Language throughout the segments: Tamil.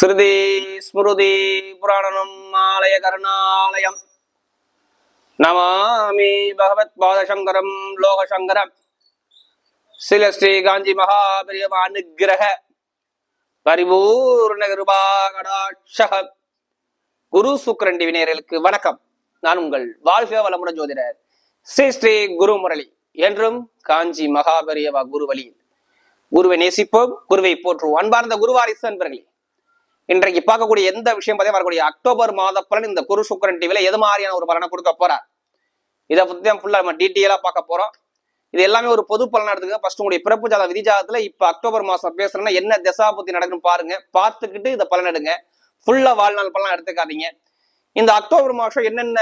ஸ்ருதி ஸ்மிருதி புராணனம் ஆலய கருணாலயம். நமாமி பகவத் பாதசங்கரம் லோகசங்கரம். சில ஸ்ரீ காஞ்சி மகாபிரியம் அனுகிரக. பரிபூர்ண கிருபாகடாட்சக. குரு சுக்கரண்டி வினையர்களுக்கு வணக்கம். நான் உங்கள் வாழ்க வளமுடன் ஜோதிடர் ஸ்ரீ ஸ்ரீ குரு முரளி என்றும் காஞ்சி மகாபரியவா குரு வழியில் குருவை நேசிப்போம். குருவை போற்றுவோம் அன்பார்ந்த குருவாரிசு அன்பர்களே. இன்றைக்கு பார்க்கக்கூடிய எந்த விஷயம் பார்த்தா வரக்கூடிய அக்டோபர் மாத பலன் இந்த குரு சுக்கரன் டிவில எது மாதிரியான ஒரு பலனை கொடுக்க போறார்? இதை பத்தி தான் ஃபுல்லா நம்ம டீட்டெயிலா பார்க்க போறோம். இது எல்லாமே ஒரு பொது பலனா எடுத்துக்க ஃபர்ஸ்ட் உங்களுடைய பிறப்பு ஜாத விதி ஜாதத்துல இப்ப அக்டோபர் மாசம் பேசுறேன்னா என்ன திசா புத்தி நடக்குன்னு பாருங்க. பார்த்துக்கிட்டு இதை பலன் எடுங்க. ஃபுல்லா வாழ்நாள் பலன் எடுத்துக்காதீங்க. இந்த அக்டோபர் மாசம் என்னென்ன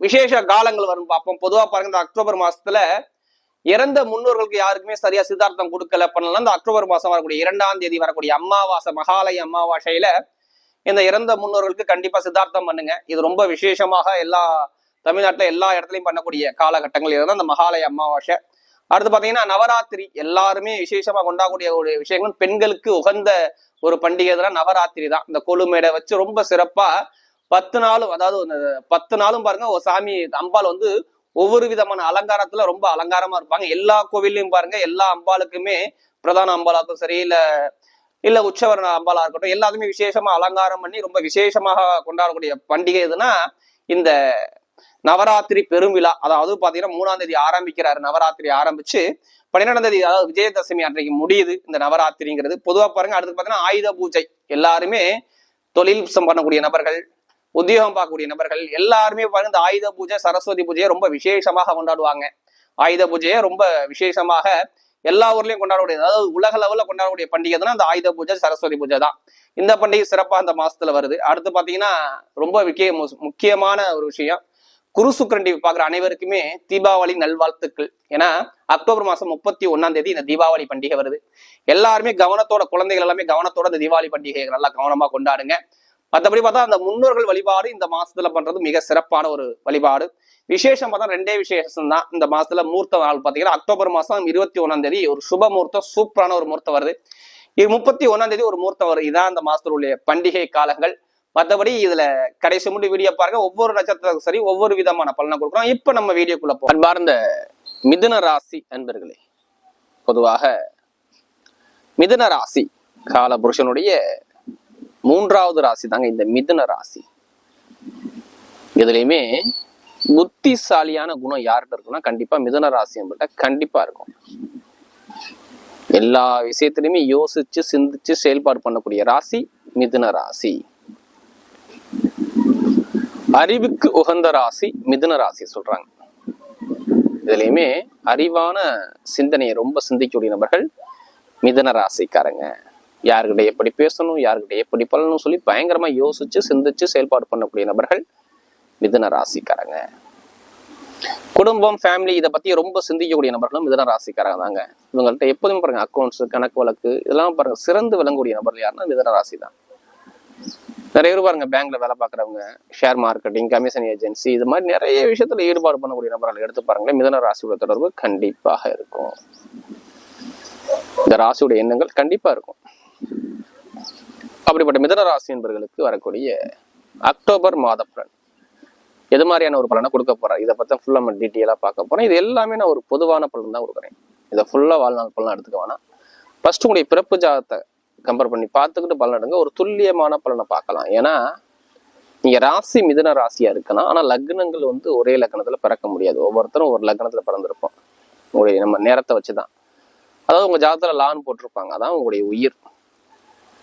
விசேஷ காலங்கள் வரும் பார்ப்போம். பொதுவா பாருங்க இந்த அக்டோபர் மாசத்துல இறந்த முன்னோர்களுக்கு யாருக்குமே சரியா சித்தார்த்தம் கொடுக்கல பண்ணலாம் இந்த அக்டோபர் மாசம் வரக்கூடிய இரண்டாம் தேதி வரக்கூடிய அமாவாசை மகாலய அமாவாசையில இந்த இறந்த முன்னோர்களுக்கு கண்டிப்பா சித்தார்த்தம் பண்ணுங்க. இது ரொம்ப விசேஷமாக எல்லா தமிழ்நாட்டுல எல்லா இடத்துலயும் பண்ணக்கூடிய காலகட்டங்கள். இதுதான் இந்த மகாலய அமாவாசை. அடுத்து பாத்தீங்கன்னா நவராத்திரி. எல்லாருமே விசேஷமா கொண்டாடக்கூடிய ஒரு விஷயங்கள். பெண்களுக்கு உகந்த ஒரு பண்டிகை தான் நவராத்திரி தான். இந்த கொழுமேடை வச்சு ரொம்ப சிறப்பா பத்து நாளும் அதாவது பத்து நாளும் பாருங்க ஒரு சாமி அம்பாள் வந்து ஒவ்வொரு விதமான அலங்காரத்துல ரொம்ப அலங்காரமா இருப்பாங்க. எல்லா கோவில்லையும் பாருங்க எல்லா அம்பாளுக்குமே பிரதான அம்பாளாக்கும் சரி இல்ல இல்ல உற்சவர அம்பாலா இருக்கட்டும் எல்லாத்துமே விசேஷமா அலங்காரம் பண்ணி ரொம்ப விசேஷமாக கொண்டாடக்கூடிய பண்டிகை எதுனா இந்த நவராத்திரி பெருவிழா அதாவது பாத்தீங்கன்னா மூணாம் தேதி ஆரம்பிக்கிறாரு. நவராத்திரி ஆரம்பிச்சு பன்னிரெண்டாம் தேதி அதாவது விஜயதசமி அன்றைக்கு முடியுது இந்த நவராத்திரிங்கிறது. பொதுவா பாருங்க அடுத்து பாத்தீங்கன்னா ஆயுத பூஜை. எல்லாருமே தொழில் பண்ணக்கூடிய நபர்கள் உத்தியோகம் பார்க்கக்கூடிய நபர்கள் எல்லாருமே பாருங்க இந்த ஆயுத பூஜை சரஸ்வதி பூஜையை ரொம்ப விசேஷமாக கொண்டாடுவாங்க. ஆயுத பூஜையை ரொம்ப விசேஷமாக எல்லா ஊர்லயும் கொண்டாடக்கூடிய அதாவது உலக லெவலில் கொண்டாடக்கூடிய பண்டிகை தான் அந்த ஆயுத பூஜை சரஸ்வதி பூஜை தான். இந்த பண்டிகை சிறப்பாக அந்த மாசத்துல வருது. அடுத்து பாத்தீங்கன்னா ரொம்ப விக்கிய முக்கியமான ஒரு விஷயம். குரு சுக்கரன் பாக்குற அனைவருக்குமே தீபாவளி நல்வாழ்த்துக்கள். ஏன்னா அக்டோபர் மாசம் முப்பத்தி ஒன்னாம் தேதி இந்த தீபாவளி பண்டிகை வருது. எல்லாருமே கவனத்தோட குழந்தைகள் எல்லாமே கவனத்தோட இந்த தீபாவளி பண்டிகையை நல்லா கவனமா கொண்டாடுங்க. மற்றபடி பார்த்தா அந்த முன்னோர்கள் வழிபாடு இந்த மாசத்துல பண்றது மிக சிறப்பான ஒரு வழிபாடு. விசேஷம் பார்த்தா ரெண்டே விசேஷம் தான் இந்த மாசத்துல மூர்த்த நாள் பாத்தீங்கன்னா அக்டோபர் மாசம் இருபத்தி ஒன்னாம் தேதி ஒரு சுப முகூர்த்தம் சூப்பரான ஒரு முகூர்த்தம் வருது. இது முப்பத்தி ஒன்னாம் தேதி ஒரு முகூர்த்தம் வருது. இதான் அந்த மாசத்துல உள்ள பண்டிகை காலங்கள். மற்றபடி இதுல கடைசி முடி வீடியோ பாருங்க. ஒவ்வொரு நட்சத்திரத்துக்கும் சரி ஒவ்வொரு விதமான பலனை கொடுக்குறோம் இப்ப நம்ம வீடியோக்குள்ள போ அன்பார்ந்த மிதுன ராசி அன்பர்களே பொதுவாக மிதுன ராசி கால புருஷனுடைய மூன்றாவது ராசி தாங்க இந்த மிதுன ராசி. இதுலயுமே புத்திசாலியான குணம் யார்கிட்ட இருக்குன்னா கண்டிப்பா மிதுன ராசி நம்மகிட்ட கண்டிப்பா இருக்கும். எல்லா விஷயத்திலுமே யோசிச்சு சிந்திச்சு செயல்பாடு பண்ணக்கூடிய ராசி மிதுன ராசி. அறிவுக்கு உகந்த ராசி மிதுன ராசி சொல்றாங்க. இதுலயுமே அறிவான சிந்தனையை ரொம்ப சிந்திக்கக்கூடிய நபர்கள் மிதுன ராசிக்காரங்க. யாருக்கிட்ட எப்படி பேசணும் யாருக்கிட்ட எப்படி பண்ணணும் சொல்லி பயங்கரமா யோசிச்சு சிந்திச்சு செயல்பாடு பண்ணக்கூடிய நபர்கள் மிதுன ராசிக்காரங்க. குடும்பம் ஃபேமிலி இதை பத்தி ரொம்ப சிந்திக்கக்கூடிய நபர்களும் மிதன ராசிக்காரங்க தாங்க. இவங்கள்ட்ட எப்போதுமே பாருங்க அக்கௌண்ட்ஸ் கணக்கு வழக்கு இதெல்லாம் பாருங்க சிறந்து விளங்கக்கூடிய நபர்கள் யாருன்னா மிதன ராசி தான். நிறைய பேர் பாருங்க பேங்க்ல வேலை பார்க்குறவங்க ஷேர் மார்க்கெட்டிங் கமிஷன் ஏஜென்சி இது மாதிரி நிறைய விஷயத்துல ஈடுபாடு பண்ணக்கூடிய நபர்கள் எடுத்து பாருங்களேன் மிதன ராசியோட தொடர்பு கண்டிப்பாக இருக்கும். இந்த ராசியோட எண்ணங்கள் கண்டிப்பா இருக்கும். அப்படிப்பட்ட மிதன ராசி என்பவர்களுக்கு வரக்கூடிய அக்டோபர் மாத பலன். எது மாதிரியான ஒரு பலனை கொடுக்க போறேன் இதை பத்தி ஃபுல்லா நம்ம டீட்டெயிலா பார்க்க போறேன் இது எல்லாமே நான் ஒரு பொதுவான பலன் தான் கொடுக்குறேன். இதை ஃபுல்லா வாழ்நாள் பலன் எடுத்துக்க வேணாம். ஃபர்ஸ்ட் உங்களுடைய பிறப்பு ஜாதத்தை கம்பேர் பண்ணி பார்த்துக்கிட்டு பலன் எடுங்க. ஒரு துல்லியமான பலனை பார்க்கலாம். ஏன்னா நீங்க ராசி மிதன ராசியா இருக்கலாம். ஆனா லக்னங்கள் வந்து ஒரே லக்னத்துல பிறக்க முடியாது. ஒவ்வொருத்தரும் ஒரு லக்னத்துல பிறந்திருப்போம். உங்களுடைய நம்ம நேரத்தை வச்சுதான். அதாவது உங்க ஜாதத்துல லான் போட்டிருப்பாங்க. அதான் உங்களுடைய உயிர்.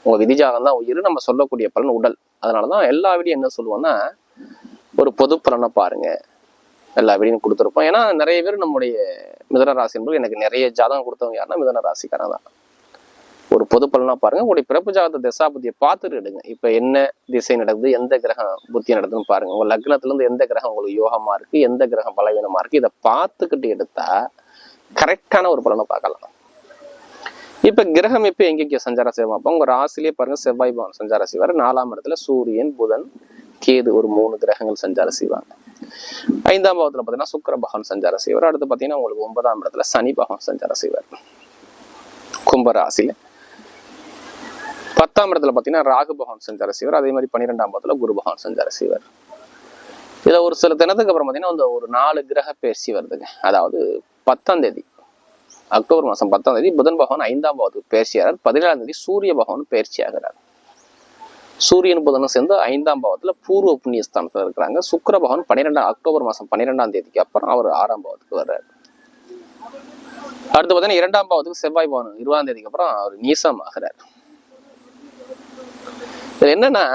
உங்க விதிஜாகம் தான் உயிர் நம்ம சொல்லக்கூடிய பலன் உடல். அதனாலதான் எல்லா விடியும் என்ன சொல்லுவோம்னா ஒரு பொது பலனை பாருங்க. எல்லா வீடியும் கொடுத்துருப்போம். ஏன்னா நிறைய பேர் நம்முடைய மிதன ராசி என்பது எனக்கு நிறைய ஜாதகம் கொடுத்தவங்க யாருன்னா மிதன ராசிக்காரன் தான். ஒரு பொது பலனா பாருங்க. உங்களுடைய பிறப்பு ஜாதக திசாபுத்தியை பார்த்துட்டு எடுங்க. இப்ப என்ன திசை நடக்குது எந்த கிரகம் புத்தி நடக்குதுன்னு பாருங்க. உங்க லக்னத்துல இருந்து எந்த கிரகம் உங்களுக்கு யோகமா இருக்கு எந்த கிரகம் பலவீனமா இருக்கு இதை பார்த்துக்கிட்டு எடுத்தா கரெக்டான ஒரு பலனை பார்க்கலாம். இப்ப கிரகம் இப்போ எங்கேயோ சஞ்சாரம் செய்வோம் அப்போ உங்க ராசிலேயே பாருங்க செவ்வாய் பவன் சஞ்சாரம் செய்வார். நாலாம் இடத்துல சூரியன் புதன் கேது ஒரு மூணு கிரகங்கள் சஞ்சாரம் செய்வாங்க. ஐந்தாம் பாவத்துல பாத்தீங்கன்னா சுக்கர பகவான் சஞ்சாரம் செய்வார். அடுத்து பாத்தீங்கன்னா உங்களுக்கு ஒன்பதாம் இடத்துல சனி பகவான் சஞ்சாரம் செய்வார். கும்பராசியில் பத்தாம் இடத்துல பாத்தீங்கன்னா ராகு பகவான் சஞ்சாரம் சிவர் அதே மாதிரி பன்னிரெண்டாம் பாவத்துல குரு பகவான் சஞ்சாரம் சிவர் இதை ஒரு சில தினத்துக்கு அப்புறம் பாத்தீங்கன்னா அந்த ஒரு நாலு கிரக பேசி வருதுங்க. அதாவது பத்தாம் தேதி. அக்டோபர் மாதம் பத்தாம் தேதி புதன் பகவான் ஐந்தாம் பாவத்துக்கு பயிற்சியாகிறார் பதினேழாம் தேதி சூரிய பகவான் பயிற்சி ஆகிறார் சூரியன் புதனும் சேர்ந்து ஐந்தாம் பாவத்துல பூர்வ புண்ணியஸ்தானத்துல இருக்கிறாங்க. சுக்கர பகவான் பன்னிரெண்டாம் அக்டோபர் மாதம் பன்னிரெண்டாம் தேதிக்கு அப்புறம் அவர் ஆறாம் பாவத்துக்கு வர்றாரு. அடுத்து பார்த்தீங்கன்னா இரண்டாம் பாவத்துக்கு செவ்வாய் பவன் இருபதாம் தேதிக்கு அப்புறம் அவர் நீசம் ஆகிறார் என்னன்னா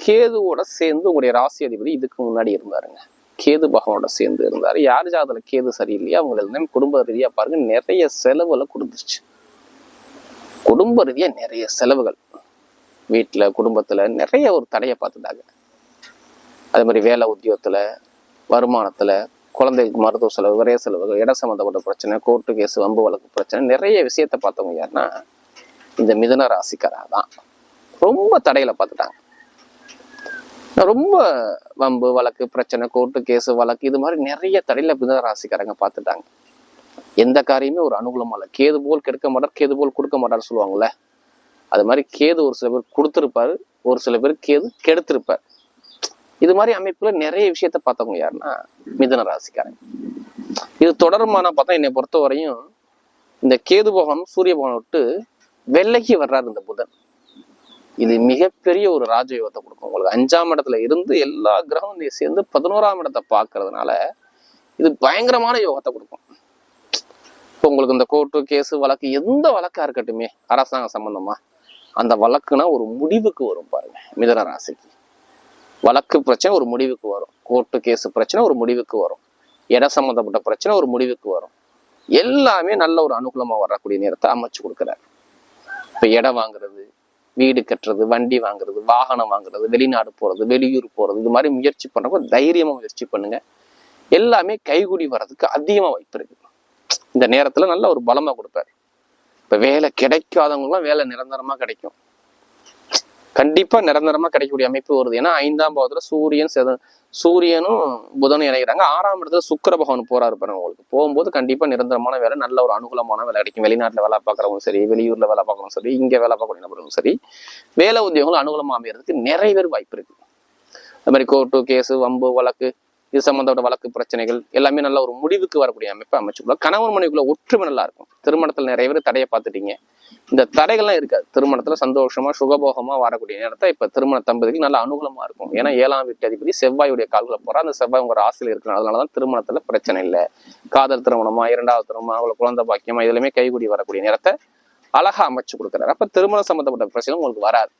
கேதுவோட சேர்ந்து உங்களுடைய ராசி அதிபதி இதுக்கு முன்னாடி இருந்தாருங்க. கேது பகவானோட சேர்ந்து இருந்தாரு. யார் ஜாதகத்தில் கேது சரியில்லையா அவங்க எல்லாமே குடும்ப ரீதியாக பாருங்க நிறைய செலவுகளை கொடுத்துருச்சு. குடும்ப ரீதியாக நிறைய செலவுகள். வீட்டுல குடும்பத்துல நிறைய ஒரு தடையை பார்த்துட்டாங்க. அதே மாதிரி வேலை உத்தியோகத்துல வருமானத்துல குழந்தைக்கு மருத்துவ செலவு விரைய செலவுகள் இட சம்மந்தப்பட்ட பிரச்சனை கோர்ட்டு கேஸ் வம்பு வழக்கு பிரச்சனை நிறைய விஷயத்தை பார்த்தவங்க யாருன்னா இந்த மிதன ராசிக்காராக தான் ரொம்ப தடையில பார்த்துட்டாங்க. ரொம்ப வம்பு வழக்கு பிரச்சனை கோர்ட்டு கேஸு வழக்கு இது மாதிரி நிறைய தடையில மிதன ராசிக்காரங்க பார்த்துட்டாங்க. எந்த காரியமே ஒரு அனுகூலமாக இல்லை கேது போல் கெடுக்க மாட்டார் கேது போல் கொடுக்க மாட்டார்னு சொல்லுவாங்கல்ல. அது மாதிரி கேது ஒரு சில பேர் கொடுத்துருப்பாரு ஒரு சில பேர் கேது கெடுத்திருப்பார். இது மாதிரி அமைப்புல நிறைய விஷயத்த பார்த்தவங்க யாருன்னா மிதன ராசிக்காரங்க. இது தொடருமானா பார்த்தா என்னை பொறுத்த வரையும் இந்த கேது போகம் சூரிய போகம் விட்டு வெள்ளைக்கு வர்றாரு இந்த புதன். இது மிகப்பெரிய ஒரு ராஜயோகத்தை கொடுக்கும். உங்களுக்கு அஞ்சாம் இடத்துல இருந்து எல்லா கிரகம் சேர்ந்து பதினோராம் இடத்தை பார்க்கறதுனால இது பயங்கரமான யோகத்தை கொடுக்கும். இப்போ உங்களுக்கு இந்த கோர்ட்டு கேஸு வழக்கு எந்த வழக்கா இருக்கட்டுமே அரசாங்க சம்பந்தமா அந்த வழக்குனா ஒரு முடிவுக்கு வரும் பாருங்க மிதன ராசிக்கு. வழக்கு பிரச்சனை ஒரு முடிவுக்கு வரும். கோர்ட்டு கேஸ் பிரச்சனை ஒரு முடிவுக்கு வரும். இட சம்மந்தப்பட்ட பிரச்சனை ஒரு முடிவுக்கு வரும். எல்லாமே நல்ல ஒரு அனுகூலமா வரக்கூடிய நேரத்தை அமைச்சு கொடுக்குறாரு. இப்போ இடம் வாங்குறது வீடு கட்டுறது வண்டி வாங்குறது வாகனம் வாங்குறது வெளிநாடு போறது வெளியூர் போறது இது மாதிரி முயற்சி பண்றப்ப தைரியமா முயற்சி பண்ணுங்க. எல்லாமே கைகூடி வர்றதுக்கு அதிகமா வாய்ப்பு இருக்கு. இந்த நேரத்துல நல்ல ஒரு பலமா கொடுப்பாரு. இப்ப வேலை கிடைக்காதவங்களும் வேலை நிரந்தரமா கிடைக்கும். கண்டிப்பா நிரந்தரமா கிடைக்கக்கூடிய அமைப்பு வருது. ஏன்னா ஐந்தாம் பாவத்தில் சூரியன் செத சூரியனும் புதனும் இணைகிறாங்க ஆறாம் இடத்துல சுக்கிர பகவான் போறாரு பாருங்க உங்களுக்கு. போகும்போது கண்டிப்பா நிரந்தரமான வேலை நல்ல ஒரு அனுகூலமான வேலை கிடைக்கும். வெளிநாட்டுல வேலை பார்க்கறவங்க சரி வெளியூர்ல வேலை பார்க்கறவங்க சரி இங்க வேலை பார்க்கணும் நபர்களும் சரி வேலை உத்தியோகங்கள் அனுகூலமா அமையறதுக்கு நிறைய பேர் வாய்ப்பு இருக்கு. அது மாதிரி கோர்ட்டு கேஸு வம்பு வழக்கு இது சம்மந்தப்பட்ட வழக்கு பிரச்சனைகள் எல்லாமே நல்ல ஒரு முடிவுக்கு வரக்கூடிய அமைப்பை அமைச்சுக்கலாம் கணவன் மனைவிக்குள்ள ஒற்றுமை நல்லா இருக்கும். திருமணத்தில் நிறைய பேர் தடையை பார்த்துட்டீங்க. இந்த தடைகள்லாம் இருக்காது. திருமணத்துல சந்தோஷமா சுகபோகமா வரக்கூடிய நேரத்தை இப்ப திருமண தம்பதிகள் நல்ல அனுகூலமா இருக்கும். ஏன்னா ஏழாம் வீட்டு அதிபதி செவ்வாயுடைய கால்களை போறா. அந்த செவ்வாய் உங்க ராசியில் இருக்கணும் அதனாலதான் திருமணத்துல பிரச்சனை இல்லை. காதல் திருமணமா இரண்டாவது திருமணமா அவளை குழந்தை பாக்கியமா இதுலயுமே கைகூடி வரக்கூடிய நேரத்தை அழகா அமைச்சு கொடுக்குறாரு. அப்ப திருமணம் சம்பந்தப்பட்ட பிரச்சனை உங்களுக்கு வராது.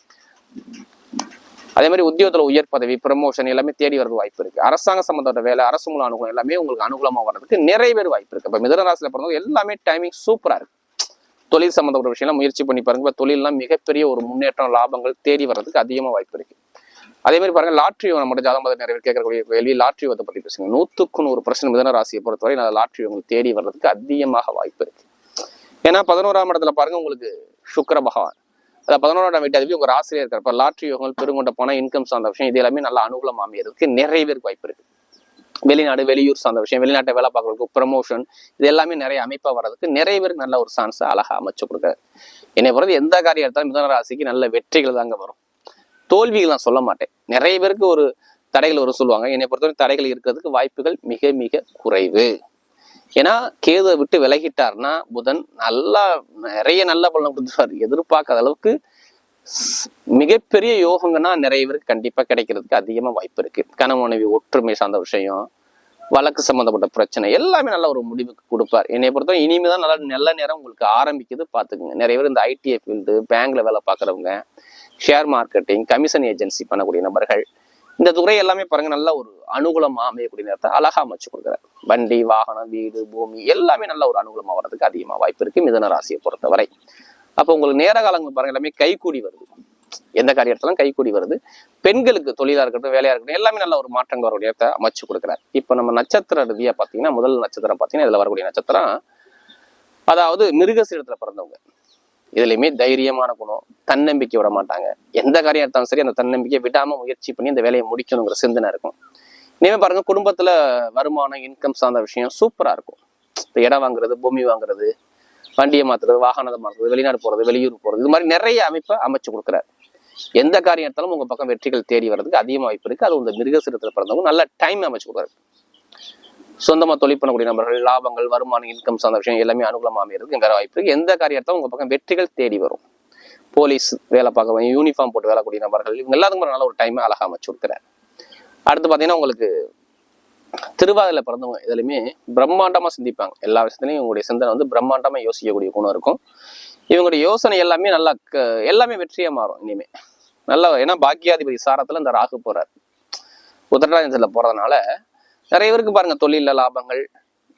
அதே மாதிரி உத்தியோகத்தில் உயர் பதவி ப்ரமோஷன் எல்லாமே தேடி வரது வாய்ப்பு இருக்கு. அரசாங்க சம்பந்தப்பட்ட வேலை அரசு மூலம் அனுகூலம் எல்லாமே உங்களுக்கு அனுகூலமாக வர்றதுக்கு நிறைய பேர் வாய்ப்பு இருக்கு. இப்போ மிதனராசில பிறந்தவங்க எல்லாமே டைமிங் சூப்பராக இருக்கு. தொழில் சம்பந்தப்பட்ட விஷயம்லாம் முயற்சி பண்ணி பாருங்க. இப்போ தொழில்லாம் மிகப்பெரிய ஒரு முன்னேற்றம் லாபங்கள் தேடி வர்றதுக்கு அதிகமாக வாய்ப்பு இருக்கு. அதே மாதிரி பாருங்க லாட்ரி நம்ம ஜாதகம் பார்த்து நிறைய பேர் கேட்கக்கூடிய கேள்வி. லாட்ரி யோகத்தை பற்றி பேசுங்க. நூற்றுக்கு நூறு பர்சன்ட் மிதன ராசியை பொறுத்தவரை நான் லாட்ரி உங்களுக்கு தேடி வர்றதுக்கு அதிகமாக வாய்ப்பு இருக்கு. ஏன்னா பதினோராம் இடத்துல பாருங்க உங்களுக்கு சுக்கிர பகவான். அதாவது பதினோராம் வீட்டு அதிபதி உங்கள் ஆசிரியர் இருக்கிறப்ப லாட்ரி யோகங்கள் பெருங்கொண்ட போனால் இன்கம் சார்ந்த விஷயம் இது எல்லாமே நல்லா அனுகூலம் அமையறதுக்கு நிறைய பேருக்கு வாய்ப்பு இருக்கு. வெளிநாடு வெளியூர் சார்ந்த விஷயம் வெளிநாட்டை வேலை பார்க்கறதுக்கு ப்ரமோஷன் இது எல்லாமே நிறைய அமைப்பாக வர்றதுக்கு நிறைய பேருக்கு நல்ல ஒரு சான்ஸ் அழகாக அமைச்சு கொடுக்குறாரு. என்னை பொறுத்து எந்த காரியம் எடுத்தாலும் மிதன ராசிக்கு நல்ல வெற்றிகள் தாங்க வரும். தோல்விகள் நான் சொல்ல மாட்டேன். நிறைய பேருக்கு ஒரு தடைகள் வரும் சொல்லுவாங்க. என்னை பொறுத்தவரை தடைகள் இருக்கிறதுக்கு வாய்ப்புகள் மிக மிக குறைவு. ஏன்னா கேதுவை விட்டு விலகிட்டார்னா புதன் நல்லா நிறைய நல்ல பலன் கொடுத்துருவார். எதிர்பார்க்காத அளவுக்கு மிகப்பெரிய யோகங்கன்னா நிறைய பேருக்கு கண்டிப்பாக கிடைக்கிறதுக்கு அதிகமாக வாய்ப்பு இருக்குது கணவன் மனைவி ஒற்றுமை சார்ந்த விஷயம் வழக்கு சம்மந்தப்பட்ட பிரச்சனை எல்லாமே நல்ல ஒரு முடிவுக்கு கொடுப்பார். என்னை பொறுத்தவரை இனிமேதான் நல்ல நல்ல நேரம் உங்களுக்கு ஆரம்பிக்குது பார்த்துக்குங்க. நிறைய பேர் இந்த ஐடிஐ ஃபீல்டு பேங்க்ல வேலை பார்க்குறவங்க ஷேர் மார்க்கெட்டிங் கமிஷன் ஏஜென்சி பண்ணக்கூடிய நபர்கள் இந்த துறை எல்லாமே பாருங்க நல்ல ஒரு அனுகூலமா அமையக்கூடிய நேரத்தை அழகா அமைச்சு கொடுக்குறாரு வண்டி வாகனம் வீடு பூமி எல்லாமே நல்ல ஒரு அனுகூலமா வர்றதுக்கு அதிகமா வாய்ப்பு இருக்கு மிதன ராசியை பொறுத்தவரை. அப்போ உங்களுக்கு நேர காலங்கள் பாருங்க எல்லாமே கைகூடி வருது. எந்த காரியத்திலும் கைகூடி வருது. பெண்களுக்கு தொழிலா இருக்கட்டும் வேலையா இருக்கட்டும் எல்லாமே நல்ல ஒரு மாற்றங்கள் வரக்கூடிய இடத்தை அமைச்சு கொடுக்குறாரு. இப்போ நம்ம நட்சத்திர ரீதியா பாத்தீங்கன்னா முதல் நட்சத்திரம் பாத்தீங்கன்னா இதுல வரக்கூடிய நட்சத்திரம் அதாவது மிருகசீரத்துல பிறந்தவங்க. இதுலையுமே தைரியமான குணம் தன்னம்பிக்கை விட மாட்டாங்க. எந்த காரியம் எடுத்தாலும் சரி அந்த தன்னம்பிக்கையை விடாம முயற்சி பண்ணி அந்த வேலையை முடிக்கணுங்கிற சிந்தனை இருக்கும். இனிமே பாருங்க குடும்பத்துல வருமானம் இன்கம் சார்ந்த விஷயம் சூப்பரா இருக்கும். இப்போ இடம் வாங்குறது பூமி வாங்குறது வண்டியை மாத்துறது வாகனத்தை மாத்துறது வெளிநாடு போறது வெளியூர் போறது இது மாதிரி நிறைய அமைப்பை அமைச்சு கொடுக்குறாரு. எந்த காரியம் எடுத்தாலும் உங்க பக்கம் வெற்றிகள் தேடி வர்றதுக்கு அதிகமாக வாய்ப்பு இருக்கு. அது இந்த மிருகசிரத்தில் பிறந்தவங்க நல்ல டைம் அமைச்சு கொடுக்குறாரு. சொந்தமா தொழில் பண்ணக்கூடிய நபர்கள் லாபங்கள் வருமானம் இன்கம் சார்ந்த விஷயம் எல்லாமே அனுகூலமாக அமையிறதுக்கு வேற வாய்ப்பு இருக்கு. எந்த காரியத்தை உங்க பக்கம் வெற்றிகள் தேடி வரும். போலீஸ் வேலை பார்க்க யூனிஃபார்ம் போட்டு வேலை கூடிய நபர்கள் இவங்க எல்லாத்துக்கும் நல்ல ஒரு டைம் அழகாக அமைச்சு கொடுக்குறாரு. அடுத்து பாத்தீங்கன்னா உங்களுக்கு திருவாதிரை பிறந்தவங்க இதுலையுமே பிரம்மாண்டமா சிந்திப்பாங்க. எல்லா விஷயத்துலையும் இவங்களுடைய சிந்தனை வந்து பிரம்மாண்டமா யோசிக்கக்கூடிய குணம் இருக்கும். இவங்களுடைய யோசனை எல்லாமே நல்லா க- எல்லாமே வெற்றியாக மாறும் இனிமே. நல்லா ஏன்னா பாக்கியாதிபதி சாரத்துல இந்த ராகு போறாரு. உத்தரராஜத்துல போறதுனால நிறைய பேருக்கு பாருங்க தொழில லாபங்கள்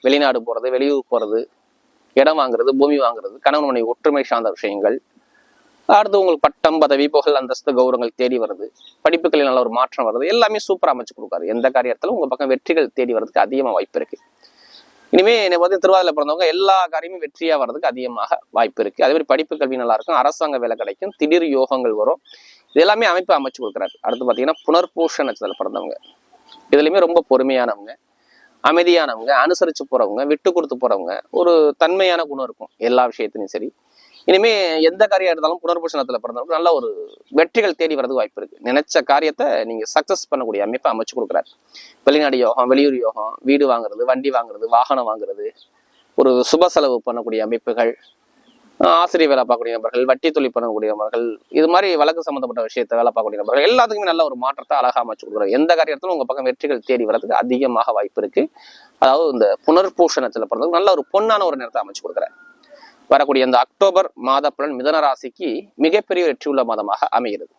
வெளிநாடு போறது வெளியூர் போறது இடம் வாங்குறது பூமி வாங்குறது கணவன் மனைவி ஒற்றுமை சார்ந்த விஷயங்கள். அடுத்து உங்களுக்கு பட்டம் பதவி புகழ் அந்தஸ்து கௌரவங்கள் தேடி வருது. படிப்புகளில் நல்ல ஒரு மாற்றம் வருது. எல்லாமே சூப்பராக அமைச்சு கொடுக்காரு எந்த காரியத்திலும் உங்கள் பக்கம் வெற்றிகள் தேடி வர்றதுக்கு அதிகமாக வாய்ப்பு இருக்கு. இனிமே என்னை பார்த்து திருவாதிரை பிறந்தவங்க எல்லா காரியமும் வெற்றியாக வர்றதுக்கு அதிகமாக வாய்ப்பு இருக்கு. அதே மாதிரி படிப்பு கல்வி நல்லா இருக்கும். அரசாங்க வேலை கிடைக்கும். திடீர் யோகங்கள் வரும். இது எல்லாமே அமைப்பு அமைச்சு கொடுக்குறாரு. அடுத்து பார்த்தீங்கன்னா புனர்பூஷ நட்சத்திரத்தில் பிறந்தவங்க. இதுலயுமே ரொம்ப பொறுமையானவங்க அமைதியானவங்க அனுசரிச்சு போறவங்க விட்டு கொடுத்து போறவங்க ஒரு தன்மையான குணம் இருக்கும் எல்லா விஷயத்திலையும் சரி. இனிமே எந்த காரியம் எடுத்தாலும் புனர்பூஷணத்தில் பிறந்தவங்க நல்ல ஒரு வெற்றிகள் தேடி வரதுக்கு வாய்ப்பு இருக்கு. நினைச்ச காரியத்தை நீங்க சக்ஸஸ் பண்ணக்கூடிய அமைப்பை அமைச்சு கொடுக்குறாரு. வெளிநாடு யோகம் வெளியூர் யோகம் வீடு வாங்குறது வண்டி வாங்குறது வாகனம் வாங்குறது ஒரு சுப செலவு பண்ணக்கூடிய அமைப்புகள் ஆசிரியர் வேலை பார்க்கக்கூடிய நபர்கள் வட்டி தொழில் பண்ணக்கூடிய நபர்கள் இது மாதிரி வழக்கு சம்பந்தப்பட்ட விஷயத்த வேலை பார்க்கக்கூடிய நபர்கள் எல்லாத்துக்குமே நல்ல ஒரு மாற்றத்தை அழகா அமைச்சு கொடுக்குறாரு எந்த காரியத்திலும் உங்க பக்கம் வெற்றிகள் தேடி வரதுக்கு அதிகமாக வாய்ப்பு இருக்கு. அதாவது இந்த புனர்பூஷணத்தில் பிறந்தவங்க நல்ல ஒரு பொன்னான ஒரு நேரத்தை அமைச்சு கொடுக்குறாரு வரக்கூடிய இந்த அக்டோபர் மாத பலன் மிதன ராசிக்கு மிகப்பெரிய வெற்றி உள்ள மாதமாக அமைகிறது.